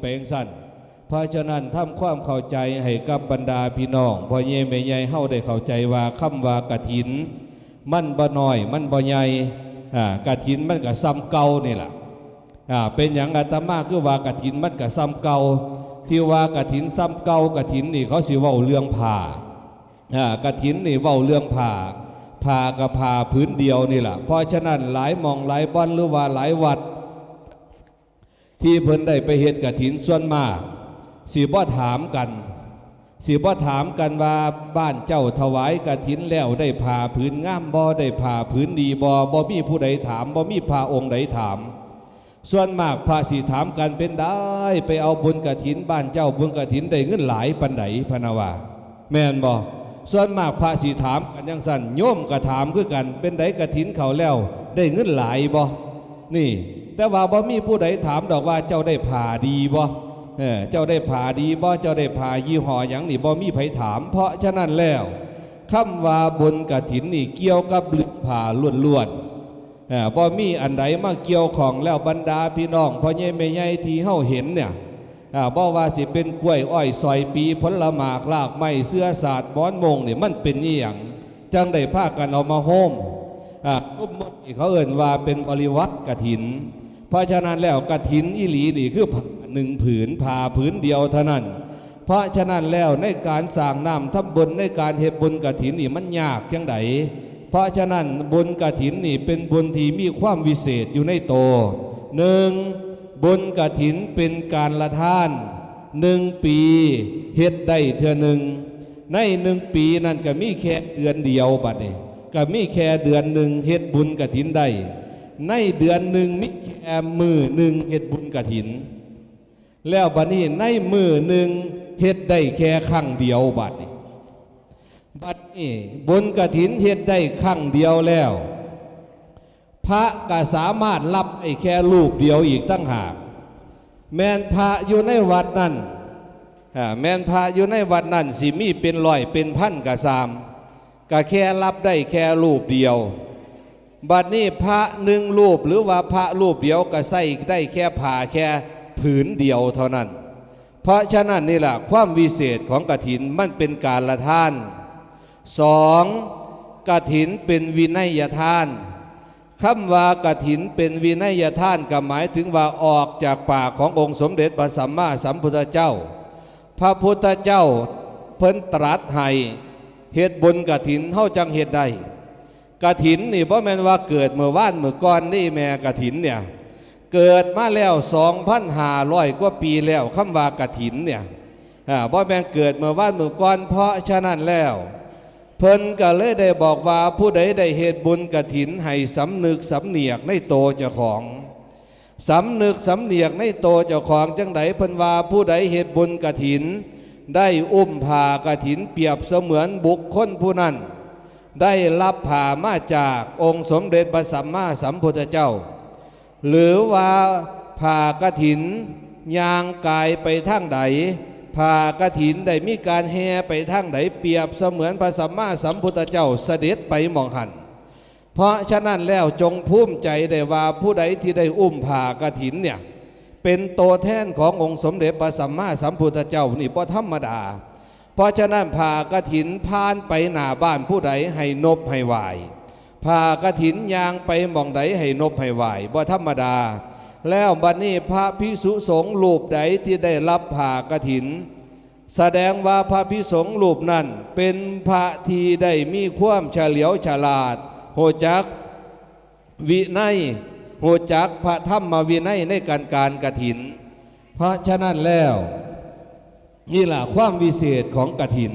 แปลงสั้นเพราะฉะนั้นทำความเข้าใจให้กับบรรดาพี่น้องพ่อเย่แม่ใหญ่เฮาได้เข้าใจว่าคำว่ากฐิน มันบ่น้อย มันบ่ใหญ่อ่ากฐินมันก็ซ้ำเก่านี่ล่ะอ่าเป็นอย่างอาตมาคือว่ากฐินมันก็ซ้ำเก่าที่ว่ากฐินซ้ำเก่ากฐินนี่เขาสิเว้าเรื่องผ่าอ่ากฐินนี่เว้าเรื่องผ่าผ่ากับผ่าพื้นเดียวนี่ล่ะเพราะฉะนั้นหลายมองหลายบ่อนหรือว่าหลายวัด ที่เพิ่นได้ไปเฮ็ดกฐินส่วนมากสิบ่ถามกันสิบ่ถามกันว่าบ้านเจ้าถวายกฐินแล้วได้ผ่าผืนงามบ่ได้ผ่าผืนดีบ่บ่มีผู้ใดถามบ่มีพระองค์ใดถาม ส่วนมากพระสิถามกันเป็นได้ไปเอาบุญกฐินบ้านเจ้าบุญกฐินได้เงินหลายปันไดพนาวาแม่นบ่ส่วนมากพระสิถามกันจังซั่นโยมก็ถามคือกัน เป็นไดกฐินเขาแล้ว ได้เงินหลายบ่นี่ แต่ว่าบ่มีผู้ใดถามดอกว่าเจ้าได้ผ่าดีบ่เออเจ้าได้ผ่าดีบ่เจ้าได้ผ่ายี่ห้อหยังนี่บ่มีไผถาม เพราะฉะนั้นแล้วคำว่าบุญกฐินนี่เกี่ยวกับลึกผ่าล้วนๆอ่าบ่มีอันใดมาเกี่ยวของแล้วบรรดาพี่น้องพ่อใหญ่แม่ใหญ่ที่เฮาเห็นเนี่ยอ่าบ่ว่าสิเป็นกล้วยอ้อยซอยปีผลหมากลากไม้เสื้อสาดบ้อนมงนี่มันเป็นอีหยังจังได้พากันเอามาโฮมอ่ารูปมดนี่เขาเอ่นว่าเป็นบริวัตกระถิน เพราะฉะนั้นแล้วกถินอีหลีนี่คือหนึ่งผืนผ่าผืนเดียวเท่านั้น เพราะฉะนั้นแล้วในการสร้างน้ำทำบุญในการเฮ็ดบุญกถินนี่มันยากจังไดเพราะฉะนั้นบุญกฐินนี่เป็นบุญที่มีความวิเศษอยู่ในโตหนึ่งบุญกฐินเป็นการละท่านหนึ่งปีเฮ็ดได้เทื่อหนึ่งในหนึ่งปีนั่นก็มีแค่เดือนเดียวบัดนี้ก็มีแค่เดือนหนึ่งเฮ็ดบุญกฐินได้ ในเดือนหนึ่งมีแค่มือหนึ่งเฮ็ดบุญกฐิน แล้วบัดนี้ในมือหนึ่งเฮ็ดได้แค่ครั้งเดียวบัดนี้บัดนี้บุญกระถินเฮ็ดได้ครั้งเดียวแล้ว พระก็สามารถรับไอ้แค่ลูกเดียวอีกตั้งหาก แมนพระอยู่ในวัดนั้นแมนพระอยู่ในวัดนั้นสิมีเป็นร้อยเป็นพันกะสามก็แค่รับได้แค่รูปเดียว บัดนี้พระหนึ่งรูปหรือว่าพระรูปเดียวก็ใส่ได้แค่ผ่าแค่ผืนเดียวเท่านั้น เพราะฉะนั้นนี่แหละความวิเศษของกฐินมันเป็นการละท่านสองกระถินเป็นวินัยทานคำว่ากระถินเป็นวินัยทานก็หมายถึงว่าออกจากปากขององค์สมเด็จพระสัมมาสัมพุทธเจ้า พระพุทธเจ้าเพิ่นตรัสให้เหตุบุญกถินเท่าจังเหตุใด กระถินนี่เพราะแม่นว่าเกิดเมื่อว่านเมื่อก่อนนี่แม่กระถินเนี่ยเกิดมาแล้ว2,500กว่าปีแล้วคำว่ากระถินเนี่ยอ่าเพราะแม่นเกิดเมื่อว่านเมื่อก่อนเพราะฉะนั้นแล้วเพิ่นก็เลยได้บอกว่าผู้ใดได้เหตุบุญกระถินให้สำนึกสำเนียกในโตเจ้าของสำนึกสำเนียกในโตเจ้าของจังไดเพิ่นว่าผู้ใดเหตุบุญกระถิน ได้อุ้มผ่ากระถินเปรียบเสมือนบุคคลผู้นั้น ได้รับผ่ามาจากองค์สมเด็จพระสัมมาสัมพุทธเจ้า หรือว่าผ่ากระถินยางกายไปทางใดผ่ากระถินได้มีการแห่ไปทางใดเปรียบเสมือนพระสัมมาสัมพุทธเจ้าเสด็จไปมองหัน เพราะฉะนั้นแล้วจงภูมิใจได้ว่าผู้ใดที่ได้อุ้มผ่ากระถินเนี่ยเป็นตัวแทนขององค์สมเด็จพระสัมมาสัมพุทธเจ้านี่บ่ธรรมดา เพราะฉะนั้นผ่ากระถินผ่านไปหน้าบ้านผู้ใดให้นบให้ไหวผ่ากระถินยางไปหมองใดให้นบให้ไหวบ่ธรรมดา แล้วบัดนี้พระพิสุสงฆ์รูปใดที่ได้รับผ่ากระถิน แสดงว่าพระพิสงฆ์รูปนั้น เป็นพระที่ได้มีความเฉลียวฉลาดโหจักวินัยโหจักพระธรรมวินัยในการการกระถิน เพราะฉะนั้นแล้ว นี่แหละความวิเศษของกฐิน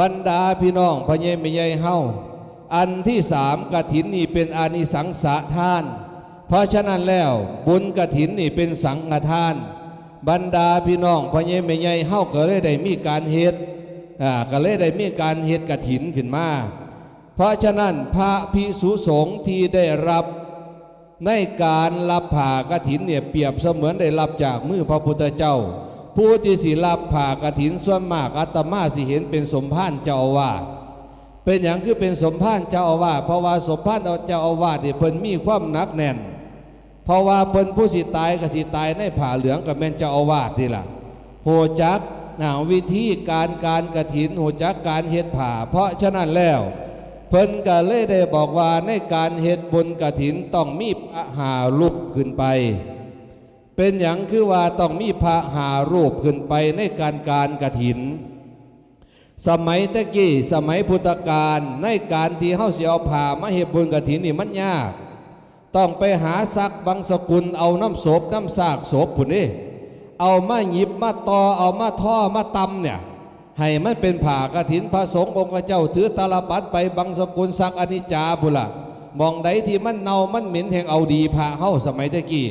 บรรดาพี่น้องพระเยมใหญ่เฮาอันที่สามกฐินนี่เป็นอานิสังสะทาน เพราะฉะนั้นแล้วบุญกฐินนี่เป็นสังฆทาน บรรดาพี่น้องพระเยมใหญ่เฮาก็เลยได้มีการเฮ็ดอ่าก็เลยได้มีการเฮ็ดกฐินขึ้นมาเพราะฉะนั้นพระพิสุสงฆ์ที่ได้รับในการรับผ่ากฐินเนี่ยเปรียบเสมือนได้รับจากมือพระพุทธเจ้า ผู้ที่สิรับผ่ากฐินส่วนมากอาตมาสิเห็นเป็นสมภารเจ้าอาวาสเป็นอย่างคือเป็นสมภารเจ้าอาวาสเพราะว่าสมภารเจ้าอาวาสเนี่ยเพิ่นมีความหนักแน่น เพราะว่าเพิ่นผู้สิตายก็สิตายในผ่าเหลืองกับแม่นเจ้าอาวาสนี่ล่ะโหจักนะวิธีการการกระถินโหจักการเฮ็ดผ่า เพราะฉะนั้นแล้ว เพิ่นก็เลยได้บอกว่าในการเฮ็ดบุญกระถินต้องมีพระหารูปขึ้นไป เป็นอย่างคือว่าต้องมีพระหารูปขึ้นไปในการการกระถิน สมัยตะกี้สมัยพุทธกาลในการที่เฮาสิเอาผ้ามาเฮ็ดบุญกฐินนี่มันยาก ต้องไปหาซักบางสกุลเอาน้ำศพน้ำซากศพพุ่นนี่เอามาหยิบมาตอเอามาท่อมาตำเนี่ยให้มันเป็นผ่ากฐินพระสงฆ์องค์เจ้าถือตาลปัดไปบางสกุลซักอนิจจาบุละมองใดที่มันเน่ามันเหม็นแห่งเอาดีผ่าเฮาสมัยตะกี้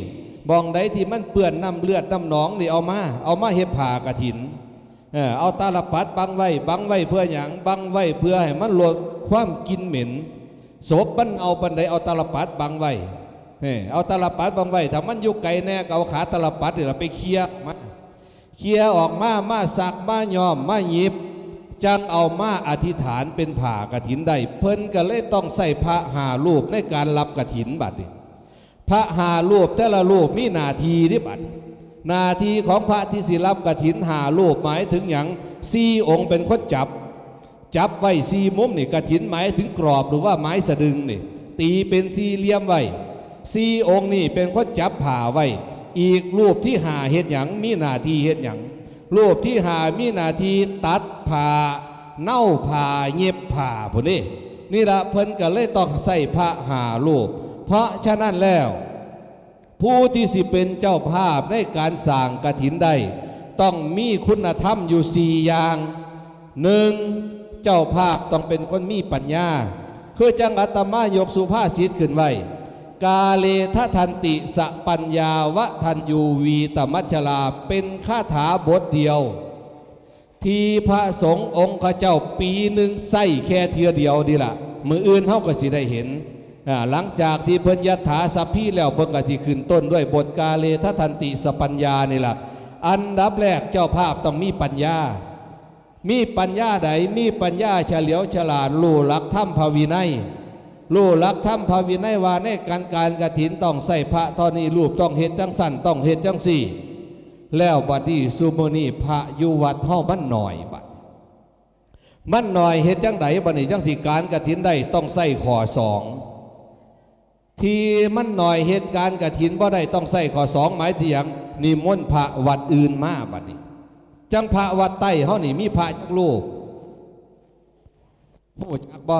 มองใดที่มันเปื้อนน้ำเลือดน้ำหนองนี่เอามา เอามาเฮ็ดผ่ากฐินเออเอาตาลปัดบังไว้บังไว้เพื่ออย่างบังไว้เพื่อให้มันลดความกินเหม็นศพมันเอาปันใดเอาตาลปัดบังไว้เออเอาตาลปัดบังไว้ถ้ามันยู่ไกลแน่ก็เอาขาตาลปัดนี่เราไปเคลียร์มาเคลียร์ออกมามาสักมายอมมาหยิบจังเอามาอธิษฐานเป็นผ่ากฐินได้เพิ่นก็เลยต้องใส่พระหารูปในการรับกฐินบัดนี้ พระหารูปแต่ละรูปมีหนาทีนี่บัดหนาทีของพระที่สิรับกฐินหารูปหมายถึงอย่างซีองค์เป็นคนจับ จับไว้ซีมุมนี่กฐินหมายถึงกรอบหรือว่าไม้สะดึงนี่ตีเป็นสี่เหลี่ยมไว้ซีองค์นี่เป็นคนจับผ่าไว้ อีกรูปที่หาเฮ็ดหยังมีหนาทีเฮ็ดหยังรูปที่หามีหนาทีตัดผ่าเน่าผ่าเย็บผ่าพวกนี้นี่ละเพิ่นก็เลยต้องใส่พระหารูป เพราะฉะนั้นแล้ว ผู้ที่สิเป็นเจ้าภาพในการสร้างกฐินได้ ต้องมีคุณธรรมอยู่สี่อย่างหนึ่งเจ้าภาพต้องเป็นคนมีปัญญา คือจังอัตมายกสุภาษิตขึ้นไว้กาเลทะทันติสะปัญญาวะทันยูวีตมัชลาเป็นคาถาบทเดียว ที่พระสงฆ์องค์ข้าเจ้าปีหนึ่งใส่แค่เทียเดียวดีละมืออื่นเฮาก็สิได้เห็น หลังจากที่เพิ่นยัตถาสัพพี่แล้วเพิ่นก็สิขึ้นต้นด้วยบทกาเลททันติสปัญญานี่ล่ะอันดับแรกเจ้าภาพต้องมีปัญญา มีปัญญาใดมีปัญญาเฉลียวฉลาดรู้หลักธรรมภวินัยรู้หลักธรรมภวินัยว่าในการการกฐินต้องใส่พระตอนนี้รูปต้องเฮ็ดจังสั่นต้องเฮ็ดจังสี่ แล้วบัดนี้ซูโมนีพระยู่วัดเฮามันหน่อยบัดมันหน่อยเฮ็ดจังไดบัดนี้จังสิการกฐินได้ต้องใส่ข้อสอง ที่มันหน่อยเหตุการณ์กฐินบ่ได้ต้องใส่ข้อสองหมายถึงหยังนิมนต์พระวัดอื่นมาบัดนี้ จังพระวัดใต้เฮานี่มีพระจักรูปหูจักบ่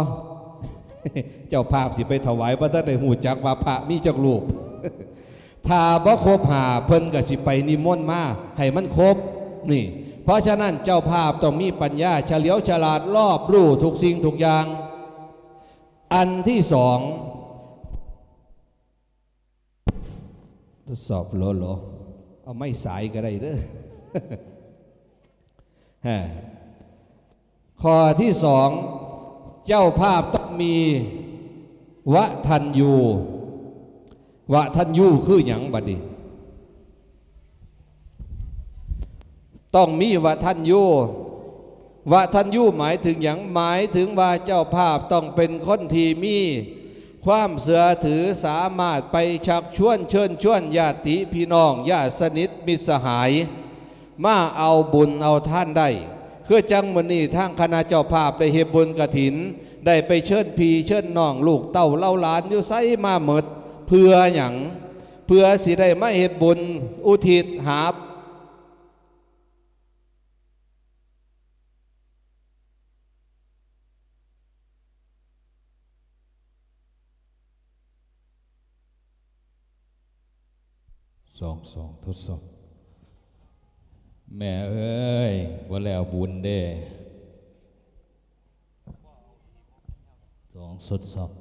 เจ้าภาพสิไปถวายบ่ทันได้หูจักว่าพระมีจักรูปถ้าบ่ครบหาเพิ่นก็สิไปนิมนต์มาให้มันครบนี่ เพราะฉะนั้นเจ้าภาพต้องมีปัญญาเฉลียวฉลาดรอบรู้ทุกสิ่งทุกอย่าง อันที่สอง ทดสอบโลโลเอาไม่สายก็ได้เด้อฮะข้อที่สอง เจ้าภาพต้องมีวะทันยูวะทันยูคืออย่างบัดนี้ต้องมีวะทันยูวะทันยูหมายถึงอย่างหมายถึงว่าเจ้าภาพต้องเป็นคนที่มี ความเสือถือสามารถไปชักชวนเชิญชวนญาติพี่น้องญาติสนิทมิตรสหาย มาเอาบุญเอาท่านได้คือจังมนี้ทางคณะเจ้าภาพได้เฮ็ดบุญกระถิน ได้ไปเชิญพีเชิญน้องลูกเต้าเล่าหลานอยู่ไสมาหมดเพื่ออย่างเพื่อสิได้มาเฮ็ดบุญอุทิศหา สองสองทดสอบ แม่เอ้ยว่าแล้วบุญเด้สองทดสอบ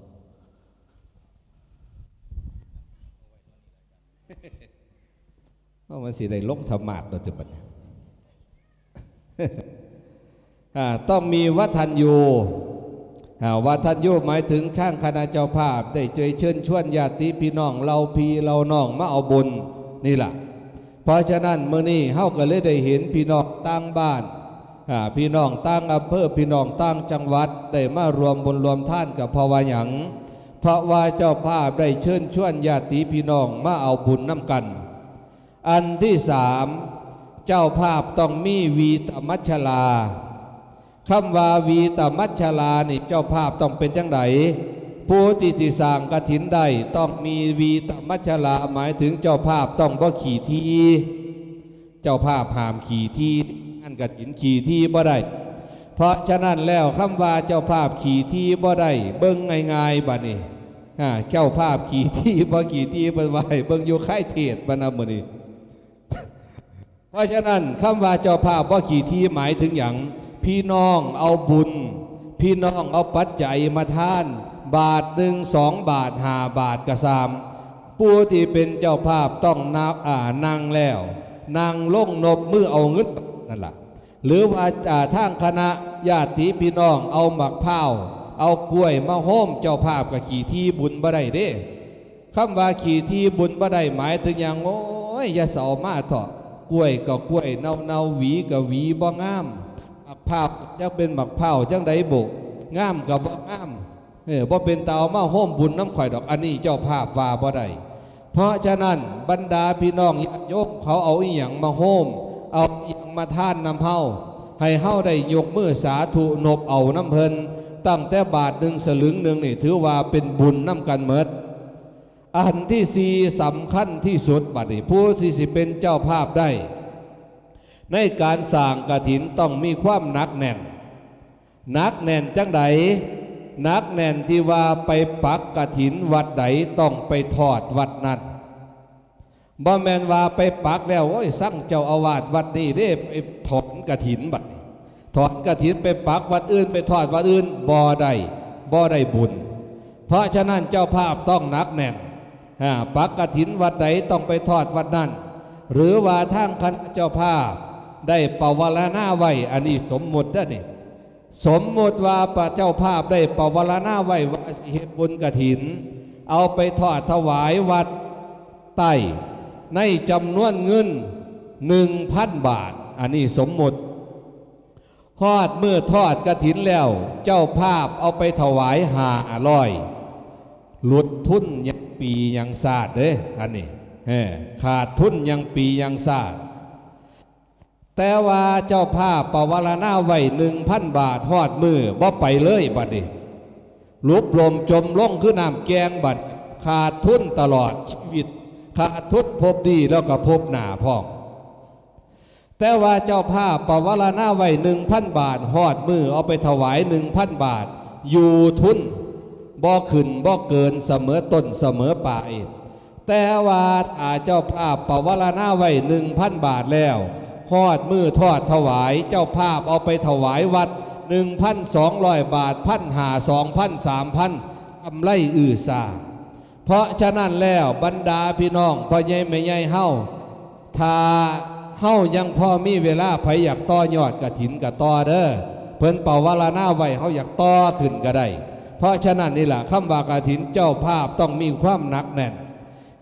ว่ามันสิได้ลงธรรมาดเราจะบัดต้องมีวัฒนยูอ่าวัฒนยูหมายถึงข้างคณะเจ้าภาพ ได้เจยเชิญชวนญาติพี่น้อง เราพีเราน้องมาเอาบุญ นี่แหละเพราะฉะนั้นเมื่อนี้เฮาก็เลยได้เห็นพี่น้องตั้งบ้านพี่น้องตั้งอำเภอพี่น้องตั้งจังหวัดได้มารวมบุญรวมท่านกับภาวะหยังเพราะว่าเจ้าภาพได้เชิญชวนญาติพี่น้องมาเอาบุญน้ำกัน อันที่สามเจ้าภาพต้องมีวีตมัชลาคำว่าวีตมัชลานี่เจ้าภาพต้องเป็นจังได ผู้ติติสางกฐินได้ต้องมีวีตมัชลาหมายถึงเจ้าภาพต้องบ่ขี่ทีเจ้าภาพห้ามขี่ทีอันกฐินขี่ทีบ่ได้ เพราะฉะนั้นแล้วคำว่าเจ้าภาพขี่ที่บ่ได้เบิ่งง่ายๆบัดนี้อ่าเจ้าภาพขี่ที่บ่ขี่ที่บ่ไหวเบิ่งอยู่ค่ายเทศบัดนำมื้อนี้เพราะฉะนั้นคำว่าเจ้าภาพบ่ขี่ที่หมายถึงหยังพี่น้องเอาบุญ พี่น้องเอาปัจจัยมาท่าน บาทหนึ่งสองบาทหาบาทกระซามผู้ที่เป็นเจ้าภาพต้องนับอ่านั่งแล้วนั่งลงนบมือเอาเงินนั่นล่ะหรือว่าทางคณะญาติพี่น้องเอาหมักเผาเอากล้วยมาโฮมเจ้าภาพกับขี่ที่บุญบ่ได้เด้คำว่าขี่ที่บุญบ่ได้หมายถึงอย่างโอ้ยอย่าเสามาเถอะกล้วยก็กล้วยเน่าเน่าหวีก็หวีบ่งาม หมักเผาวจักเป็นหมักเผาวจังใดบุกงามก็บ่งามเออบ่เป็นเตามาโฮมบุญน้ำข่อยดอกอันนี้เจ้าภาพว่าบ่ได้เพราะฉะนั้นบรรดาพี่น้องญาติโยมเขาเอาอีหยังมาโฮมเอาอีหยังมาท่านนำเฮาให้เฮาได้ยกมือสาธุนบเอาน้ำเพิ่นตั้งแต่บาทหนึ่งสลึงหนึ่งนี่ถือว่าเป็นบุญน้ำกันเมิดอันที่สี่สำคัญที่สุดบัดนี้ผู้ที่สิเป็นเจ้าภาพได้ ในการสร้างกฐินต้องมีความนักแน่นนักแน่นจังใดนักแน่นที่ว่าไปปักกฐินวัดใดต้องไปทอดวัดนั้นบ่แมนว่าไปปักแล้วโอ้ยสั่งเจ้าอาวาสวัดนี้เด้ไปถอนกฐินบัดนี้ถอนกฐินไปปักวัดอื่น ไปทอดวัดอื่นบ่ได้บ่ได้บุญ เพราะฉะนั้นเจ้าภาพต้องนักแน่นปักกฐินวัดใดต้องไปทอดวัดนั้นหรือว่าทางคณะเจ้าภาพ ได้ปวารณาไว้ อันนี้สมมติเด้นี่สมมติว่าพระเจ้าภาพได้ปวารณาไว้ว่าสิเฮ็ดบุญกฐิน เอาไปทอดถวายวัดใต้ในจำนวนเงินหนึ่งพันบาท อันนี้สมมติทอดเมื่อทอดกฐินแล้ว เจ้าภาพเอาไปถวายหาลอยหลุดทุนยังปียังศาสตร์เด้อันนี้เออขาดทุนยังปียังศาสตร์ แต่ว่าเจ้าภาพปวารณาไว้หนึ่งพันบาทหอดมือบ่ไปเลยบัดนี้ลุบลมจมล่องคือน้ำแกงบัดขาดทุนตลอดชีวิต ขาดทุนพบดีแล้วก็พบหนาพ่อแต่ว่าเจ้าภาพปวารณาไว้หนึ่งพันบาทหอดมือเอาไปถวายหนึ่งพันบาท อยู่ทุนบ่ขึ้นบ่เกินเสมอต้นเสมอปลายแต่ว่าอาเจ้าภาพปวารณาไว้หนึ่งพันบาทแล้ว หอดมือทอดถวายเจ้าภาพเอาไปถวายวัดหนึ่งพันสองร้อยบาทพันหาสองพันสามพันกำไรอือซาเพราะฉะนั้นแล้วบรรดาพี่น้องพ่อใหญ่แม่ใหญ่เฮาถ้าเฮายังพอมีเวลาไผอยากต่อยอดกระถินกระต่อเด้อเพิ่นเป่าวาลาหน้าไว้เฮาอยากต่อขึ้นก็ได้ เพราะฉะนั้นนี่แหละคำว่ากระถินเจ้าภาพต้องมีความหนักแน่น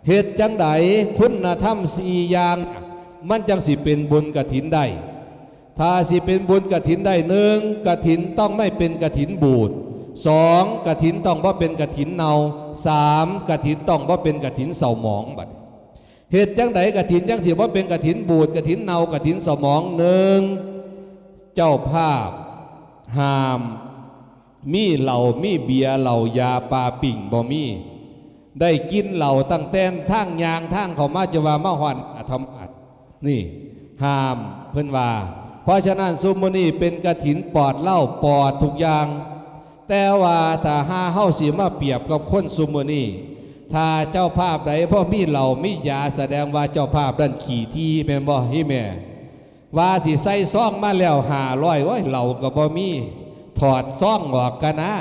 เหตุจังใดคุณธรรมสี่อย่าง มันจังสิเป็นบุญกระถินได้ถ้าสิเป็นบุญกระถินได้หนึ่งกระถินต้องไม่เป็นกระถินบูดสองกระถินต้องว่าเป็นกระถินเนาสามกระถินต้องว่าเป็นกระถินเสาหมองบัดเหตุจังใดกระถินจังสิว่าเป็นกระถินบูดกระถินเนากระถินเสาหมองหนึ่งเจ้าภาพห้าม มีเหล่ามีเบียเหล่ายาปลาปิ่งบ่มี ได้กินเหล่าตั้งแต่ทางยางทางเขามาจะว่ามาหอนอธรรมอัด นี่ห้ามเพิ่นว่า เพราะฉะนั้นซุมโมนี่เป็นกระถินปอดเหล้าปอดทุกอย่าง แต่ว่าถ้าห้าเฮาสิมาเปรียบกับคนซุมโมนี่ถ้าเจ้าภาพใดพ่อมีเหล่ามียาแสดงว่าเจ้าภาพดันขี่ที่แม่นบ่ฮิแม่ว่าสิใส่ซ่องมาแล้วหาร้อยโอ้ยเหล่าก็บ่มี ถอดซ่องออกกันนะ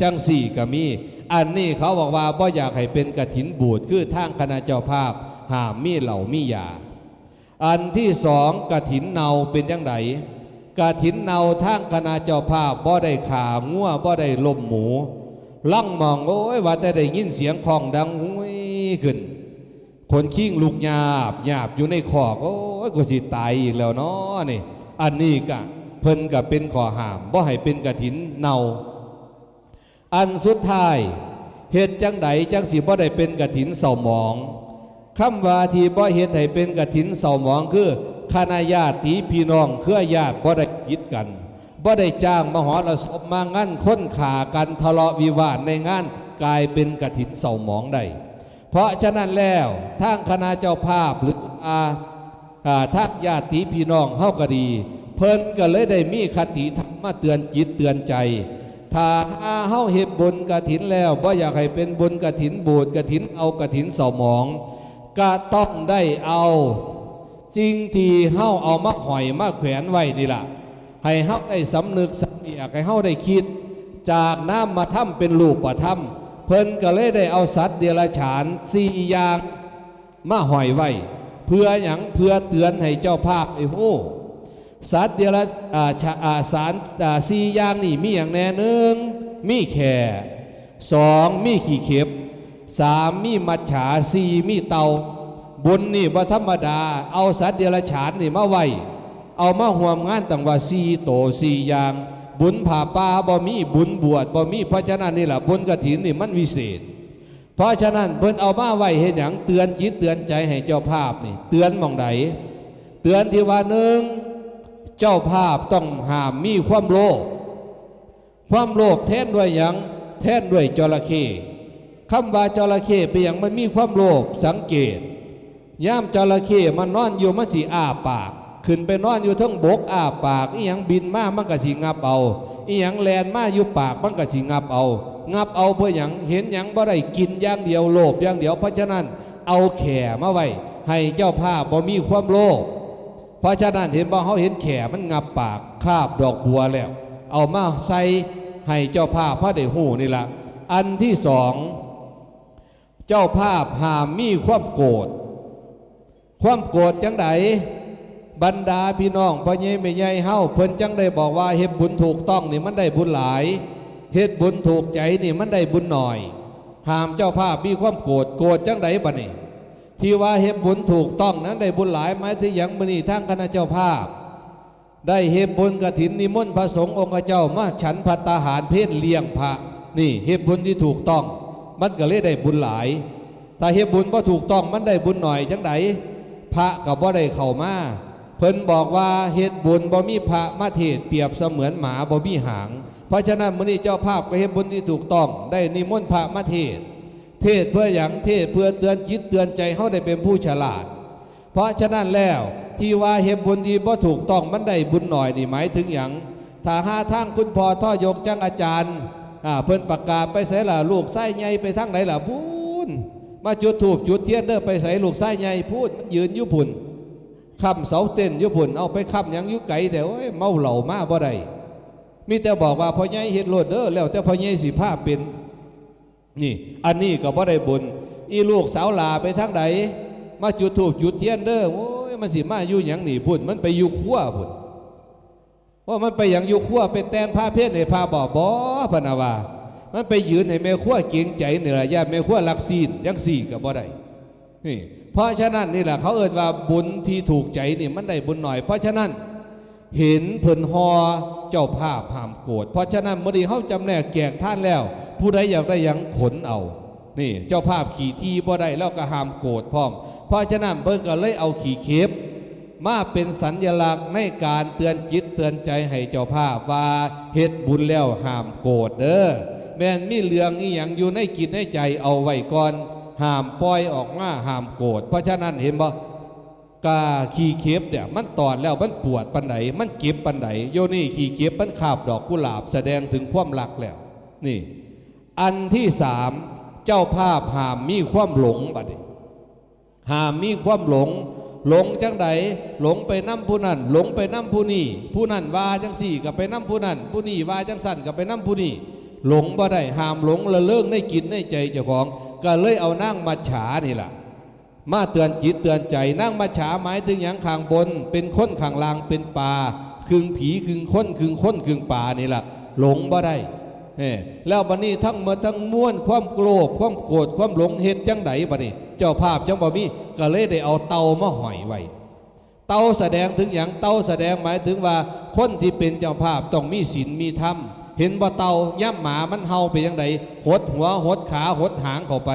จังสี่ก็มี อันนี้เขาบอกว่าบ่อยากให้เป็นกระถินบูดคือทางคณะเจ้าภาพห้ามมีเหล่ามียา อันที่สองกระถินเนาเป็นยังไงกระถินเนาทางคณะเจ้าภาพบ่ได้ขางัวบ่ได้ลมหมูล่งมองโอ้ยว่าแต่ได้ยินเสียงของดังหุ้ยขึ้น คนขิ้งลูกหยาบหยาบอยู่ในขอกโอ้ยกูสิตายอีกแล้วเนาะนี่อันนี้ก็เพิ่นก็เป็นขอหามบ่ให้เป็นกระถินเนาอันสุดท้ายเฮ็ดจังไดจังสิบ่ได้เป็นกฐินเศร้าหมอง คำว่าที่บ่เฮ็ดให้เป็นกฐินเศร้าหมองคือคณะญาติพี่น้องเครือญาติบ่ได้คิดกันบ่ได้จ้างมหรสพมางั้นค้นขากันทะเลาะวิวาทในงานกลายเป็นกฐินเศร้าหมองได้เพราะฉะนั้นแล้วทางคณะเจ้าภาพหรืออาทางญาติพี่น้องเฮาก็ดี เพิ่นก็เลยได้มีคติธรรมเตือนจิตเตือนใจถ้าหาเฮาเฮ็ดบุญกฐินแล้วบ่อยากให้เป็นบุญกฐินบูดกฐินเอากฐินเสาหมอง ก็ต้องได้เอาสิ่งที่เฮาเอามาหอยมาแขวนไว้นี่ล่ะ ให้เฮาได้สำนึกสำเนียกให้เฮาได้คิด จากน้ำมาทำเป็นรูปประธรรมเพิ่นก็เลยได้เอาสัตว์เดรัจฉานสี่อย่างมาหอยไว้เพื่ออย่างเพื่อเตือนให้เจ้าภาพไอ้ฮู้สัตว์เดรัจอ่าชะอ่าสารอ่าสี่อย่างนี่มีอย่างแน่หนึ่งมีแข่สองมีขี่เข็บ สามมีมัจฉาสี่มีเตา บุญนี่ว่ธรรมดา เอาสัตว์เดรัจฉานนี่มาไว้ เอามาห่วมงานต่างว่าสี่โตสี่อย่าง บุญผ่าป่าบ่มีบุญบวชบ่มีเพราะฉะนั้นนี่แหละบุญกฐินนี่มันวิเศษ เพราะฉะนั้นเพิ่นเอามาไว้เห็นอย่างเตือนจิตเตือนใจให้เจ้าภาพนี่เตือนมองใดเตือนที่ว่าหนึ่งเจ้าภาพต้องห้ามมีความโลภความโลภแทนด้วยหยังแทนด้วยจระเข้ คำว่าจระเข้เป็นอย่างมันมีความโลภสังเกตย่ามจระเข้มันนอนอยู่มันสีอ้าปาก ขึ้นไปนอนอยู่ทั้งบกอ้าปากอีหยังบินมามันก็สิงับเอาอีหยังแลนมาอยู่ปากมันก็สิงับเอา งับเอาเพื่อหยังเห็นหยังบ่ได้กินอย่างเดียวโลภอย่างเดียวเพราะฉะนั้นเอาแข่มาไว้ให้เจ้าภาพบ่มีความโลภเพราะฉะนั้นเห็นบ่เขาเห็นแข่มันงับปากคาบดอกบัวแล้ว เอามาใส่ให้เจ้าภาพพระได้หูนี่ละอันที่สอง เจ้าภาพห้ามมีความโกรธความโกรธจังไดบรรดาพี่น้องพ่อใหญ่แม่ใหญ่เฮาเพิ่นจังได้บอกว่าเฮ็ดบุญถูกต้องนี่มันได้บุญหลายเฮ็ดบุญถูกใจนี่มันได้บุญหน่อยห้ามเจ้าภาพมีความโกรธโกรธจังไดบัดนี้ที่ว่าเฮ็ดบุญถูกต้องนั้นได้บุญหลายไหมายถึงหยังมื้อนี้ทางคณะเจ้าภาพ ได้เฮ็ดบุญกฐินนิมนต์พระสงฆ์องค์เจ้ามาฉันพัตตาหารเพศเลี้ยงพระนี่เฮ็ดบุญที่ถูกต้อง มันก็เลยได้บุญหลาย ถ้าเฮ็ดบุญบ่ถูกต้องมันได้บุญหน่อยจังไดพระก็บ่ได้เข้ามาเพิ่นบอกว่าเฮ็ดบุญบ่มีพระมาเทศเปรียบเสมือนหมาบ่มีหาง เพราะฉะนั้นมื้อนี้เจ้าภาพก็เฮ็ดบุญที่ถูกต้อง ได้นิมนต์พระมาเทศ เทศเพื่อหยังเทศเพื่อเตือนจิตเตือนใจเฮาได้เป็นผู้ฉลาด เพราะฉะนั้นแล้วที่ว่าเฮ็ดบุญที่บ่ถูกต้องมันได้บุญหน่อยนี่หมายถึงหยังถ้าหาทางคุณพ่อท่อยกจังอาจารย์ อ่าเพิ่นประกาศไปไสล่ะลูกไส้ใหญ่ไปทางไหนล่ะพูนมาจุดถูกจุดเทียนเด้อไปใส่ลูกไส้ใหญ่พูดยืนยู่พุ่นค้ำเสาเต้นยู่พุ่นเอาไปค้ำยังยู่ไกลแต่โอ้ยเมาเหล้ามาบ่ได้มีแต่บอกว่าพ่อใหญ่เฮ็ดโลดเด้อแล้วแต่พ่อใหญ่สิพาเป็นนี่ อันนี้ก็บ่ได้บุญอีลูกสาวลาไปทางใดมาจุดถูกจุดเทียนเด้อโอ้ยมันสิมาอยู่หยังนี่พุ่นมันไปอยู่ขั้วพุ่น ว่ามันไปอย่างอยู่ขั้วไปแต่งผ้าเพศในผ้าบ่อบอพนาวามันไปยืนในแม่ขั้วเกียงใจนี่ละญาติแม่ขั้วลักซีนยังสี่ก็บ่ได้นี่เพราะฉะนั้นนี่แหละเขาเอ่ยว่าบุญที่ถูกใจนี่มันได้บุญหน่อย เพราะฉะนั้นเห็นเพิ่นฮอเจ้าภาพห้ามโกรธเพราะฉะนั้นเมื่อดีเขาจำแนกแจกท่านแล้ว ผู้ใดอยากได้ยังขนเอา นี่ เจ้าภาพขี่ที่บ่ได้แล้วก็ห้ามโกรธพร้อม เพราะฉะนั้นเพิ่นก็เลยเอาขี่เข็บ มาเป็นสัญญลักษณ์ในการเตือนจิตเตือนใจให้เจ้าภาพว่าเฮ็ดบุญแล้วห้ามโกรธเด้อแม่นมีเรื่องอีหยังอยู่ในกิจในใจเอาไว้ก่อนห้ามปล่อยออกมาห้ามโกรธเพราะฉะนั้นเห็นบ่กาขี่เข็บเนี่ยมันตอดแล้วมันปวดปันไหนมันเก็บปันไหนโยนี่ขี่เข็บมันขาบดอกกุหลาบแสดงถึงความรักแล้ว นี่ อันที่สามเจ้าภาพห้ามมีความหลงบัดนี้ห้ามมีความหลง หลงจังใดหลงไปน้ำผู้นั้นหลงไปน้ำผู้นี้ผู้นั้นว่าจังสี่กับไปน้ำผู้นั้นผู้นี้ว่าจังสั่นกับไปน้ำผู้นี้หลงบ่ได้ห้ามหลงละเลิงในกินในใจเจ้าของ ก็เลยเอานั่งมาฉานี่แหละมาเตือนจิตเตือนใจนั่งมาฉาหมายถึงอย่างข้างบน เป็นคนข้างล่างเป็นป่าคึงผีคึงคนคึงคนคึงป่านี่แหละหลงบ่ได้เอ้แล้วบัดนี้ทั้งหมดทั้งม้วลความโกรธความโกรธความหลงเฮ็ดจังไดบัดนี้ เจ้าภาพจังบ่มีก็เลยได้เอาเตามาห้อยไว้เตาแสดงถึงอย่างเตาแสดงหมายถึงว่าคนที่เป็นเจ้าภาพต้องมีศีลมีธรรมเห็นบ่เต่าย่ำหมามันเฮาไปยังไดหดหัวหดขาหดหางเข้าไป